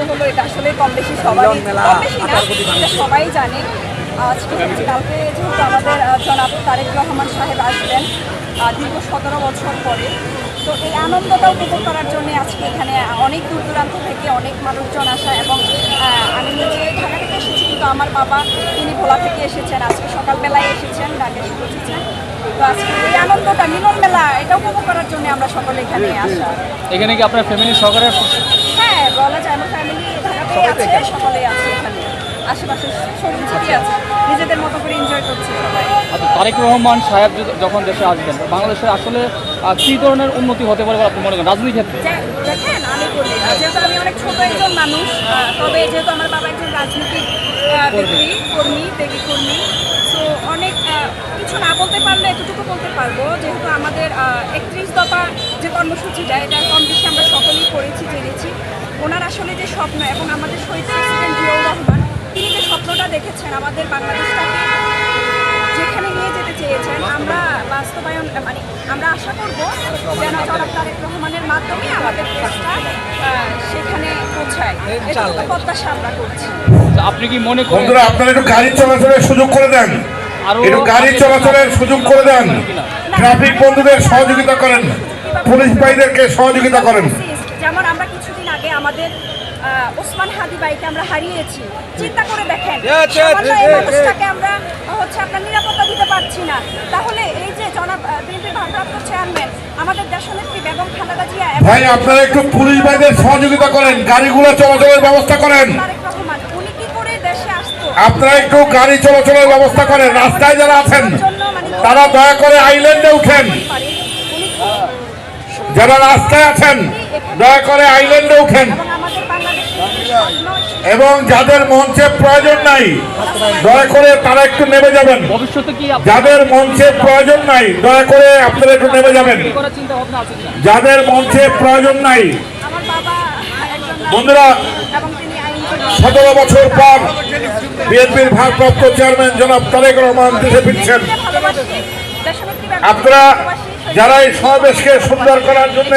হচ্ছে হলো এটা আসলে কম বেশি সবাই মেলা, কম বেশি না এটা সবাই জানে। কালকে যেহেতু আমাদের জনাব তারেক রহমান সাহেব আসবেন দীর্ঘ সতেরো বছর পরে তো এই আনন্দটা উপভোগ করার জন্য আজকে এখানে অনেক দূর দূরান্ত থেকে অনেক মানুষজন আসা এবং আমি নিজে ঢাকা থেকে এসেছি কিন্তু আমার বাবা তিনি ভোলা থেকে এসেছেন আজকে সকালবেলায় এসেছেন ঢাকা এসে পৌঁছেছেন। তো আজকে এই আনন্দটা মিলন মেলা এটা উপভোগ করার জন্য আমরা সকলে এখানে আসা। এখানে কি আপনার ফ্যামিলি সহকারে বলা যায় আমার ফ্যামিলি ঢাকাতেই আছে সকলেই আছে এখানে। আশেপাশে শরীর ছুটি আছে। নিজেদের মতো করে এনজয় করছে সবাই। আচ্ছা তারেক রহমান সাহেব যখন দেশে আসবেন বাংলাদেশে আসলে কী ধরনের উন্নতি হতে পারে আপনি মনে করেন? রাজনীতি ক্ষেত্রে? দেখেন আমি বলি যেহেতু আমি অনেক ছোট একজন মানুষ তবে যেহেতু আমার বাবা একজন রাজনীতিক ব্যক্তি কর্মী ত্যাগী কর্মী তো অনেক কিছু না বলতে পারলে এতটুকু বলতে পারব। যেহেতু আমাদের একত্রিশ দফা যে কর্মসূচিটা এটা কম বেশি করেছি জেনেছি ওনার আসলে যে স্বপ্ন এবং আমাদের শহীদ প্রেসিডেন্ট জিয়াউর রহমান তিনি যে স্বপ্নটা দেখেছেন আমাদের বাংলাদেশটাকে যেখানে নিয়ে যেতে চেয়েছেন আমরা বাস্তবায়ন মানে আমরা আশা করব যেন জনাব তারেক রহমানের মাধ্যমে আমাদের দেশটা সেখানে পৌঁছায়। এটা প্রত্যাশা আমরা করছি। আপনি কি মনে করেন বন্ধুরা আপনারা একটু গাড়ি চলাচলের সুযোগ করে দেন। একটু গাড়ি চলাচলের সুযোগ করে দেন। ট্রাফিক বন্ধুদের সহযোগিতা করেন। পুলিশ ভাইদেরকে সহযোগিতা করেন। যেমন আমরা কিছুদিন আগে আমাদের ওসমান হাদি বাইকে আমরা হারিয়েছি। চিন্তা করে দেখেন মানুষটাকে আমরা হচ্ছে আপনার নিরাপত্তা দিতে পারছি না। তাহলে এই যে জনাব বিএনপির ভারপ্রাপ্ত চেয়ারম্যান আমাদের দেশনেত্রী বেগম খালেদা জিয়া ভাই আপনারা একটু পুলিশ ভাইদের সহযোগিতা করেন গাড়িগুলো চলাচলের ব্যবস্থা করেন। তারেক রহমান উনি কি করে দেশে আসতো? আপনারা একটু গাড়ি চলাচলের ব্যবস্থা করেন রাস্তায় যারা আছেন তারা দয়া করে আইল্যান্ডে উঠেন। যারা রাস্তায় আছেন দয়া করে আইল্যান্ডে উঠেন। এবং যাদের মঞ্চে প্রয়োজন নাই দয়া করে তারা একটু নেমে যাবেন। ভবিষ্যতে কি আপনি যাদের মঞ্চে প্রয়োজন নাই দয়া করে আপনারা একটু নেমে যাবেন। যাদের মঞ্চে প্রয়োজন নাই বন্ধুরা সতেরো বছর পর বিএনপির ভারপ্রাপ্ত চেয়ারম্যান জনাব তারেক রহমান দেশে ফিরছেন। আপনারা যারা এই সমাবেশকে সুন্দর করার জন্য